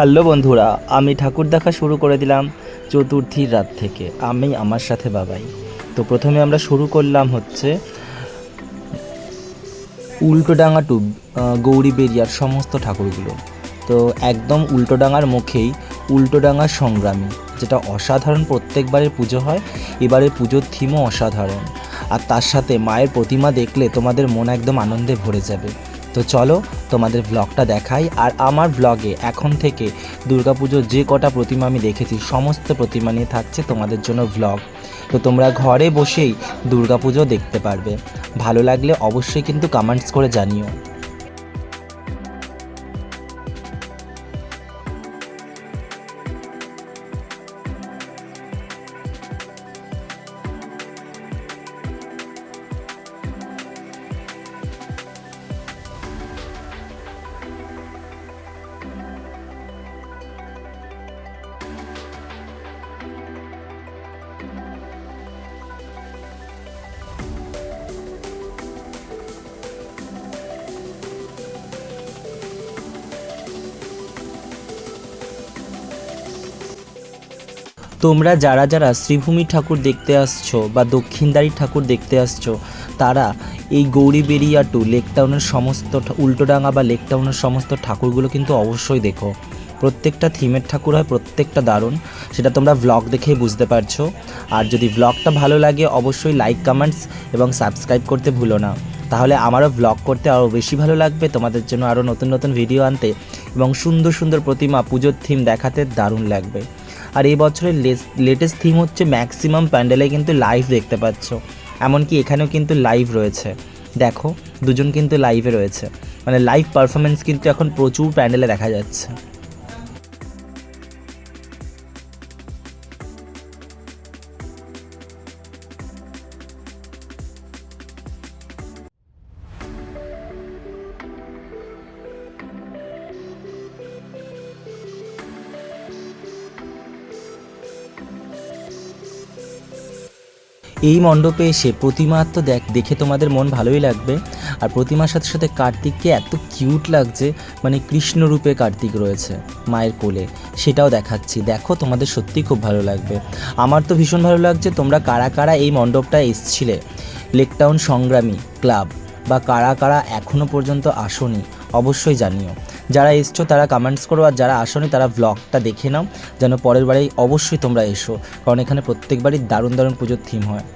Hello বন্ধুরা, আমি ঠাকুর দেখা শুরু করে দিলাম চতুর্থীর রাত থেকে। আমি আমার সাথে বাবাই। তো প্রথমে আমরা শুরু করলাম হচ্ছে উল্টোডাঙা টু গৌরী বেরিয়ার সমস্ত ঠাকুরগুলো। তো একদম উল্টোডাঙার মুখেই উল্টোডাঙার সংগ্রামী, যেটা অসাধারণ প্রত্যেকবারের পুজো হয় এবারের পুজোর থিমও অসাধারণ। আর তার সাথে মায়ের প্রতিমা দেখলে তোমাদের মন একদম আনন্দে ভরে যাবে। তো চলো তোমাদের ব্লগটা দেখাই আর আমার ব্লগে এখন থেকে দুর্গাপুজোর যে কটা প্রতিমা আমি দেখেছি, সমস্ত প্রতিমা নিয়ে থাকছে তোমাদের জন্য ব্লগ তো তোমরা ঘরে বসেই দুর্গাপুজো দেখতে পারবে। ভালো লাগলে অবশ্যই কিন্তু কমেন্টস করে জানিও। তোমরা যারা যারা শ্রীভূমি ঠাকুর দেখতে আসছো বা দক্ষিণদারি ঠাকুর দেখতে আসছো, তারা এই গৌরীবেরিয়া টু লেক টাউনের সমস্ত ঠা- উল্টোডাঙা বা লেক টাউনের সমস্ত ঠাকুরগুলো কিন্তু অবশ্যই দেখো। প্রত্যেকটা থিমের ঠাকুর হয়, প্রত্যেকটা দারুণ। সেটা তোমরা ব্লগ দেখেই বুঝতে পারছ। আর যদি ব্লগটা ভালো লাগে, অবশ্যই লাইক কমেন্টস এবং সাবস্ক্রাইব করতে ভুলো না। তাহলে আমারও ব্লগ করতে আরও বেশি ভালো লাগবে, তোমাদের জন্য আরও নতুন নতুন ভিডিও আনতে এবং সুন্দর সুন্দর প্রতিমা, পুজোর থিম দেখাতে দারুণ লাগবে। আর এই বছরের লেটেস্ট থিম হচ্ছে ম্যাক্সিমাম প্যান্ডেলে কিন্তু লাইভ দেখতে পাচ্ছ। এমনকি এখানেও কিন্তু লাইভ রয়েছে। দেখো, দুজন কিন্তু লাইভে রয়েছে। মানে লাইভ পারফরমেন্স কিন্তু এখন প্রচুর প্যান্ডেলে দেখা যাচ্ছে। এই মণ্ডপে এসে প্রতিমার তো দেখ, দেখে তোমাদের মন ভালোই লাগবে। আর প্রতিমার সাথে সাথে কার্তিককে এত কিউট লাগছে মানে কৃষ্ণ রূপে কার্তিক রয়েছে মায়ের কোলে। সেটাও দেখাচ্ছি। দেখো, তোমাদের সত্যিই খুব ভালো লাগবে। আমার তো ভীষণ ভালো লাগছে তোমরা কারা কারা এই মণ্ডপটায় এসছিলে। লেকটাউন সংগ্রামী ক্লাব বা কারা কারা এখনও পর্যন্ত আসনি, অবশ্যই জানিও। যারা এসছো, তারা কমেন্টস করো আর যারা আসনি, তারা ব্লগটা দেখে নাও। যেন পরের বারেই অবশ্যই তোমরা এসো, কারণ এখানে প্রত্যেকবারই দারুণ দারুণ পুজোর থিম হয়।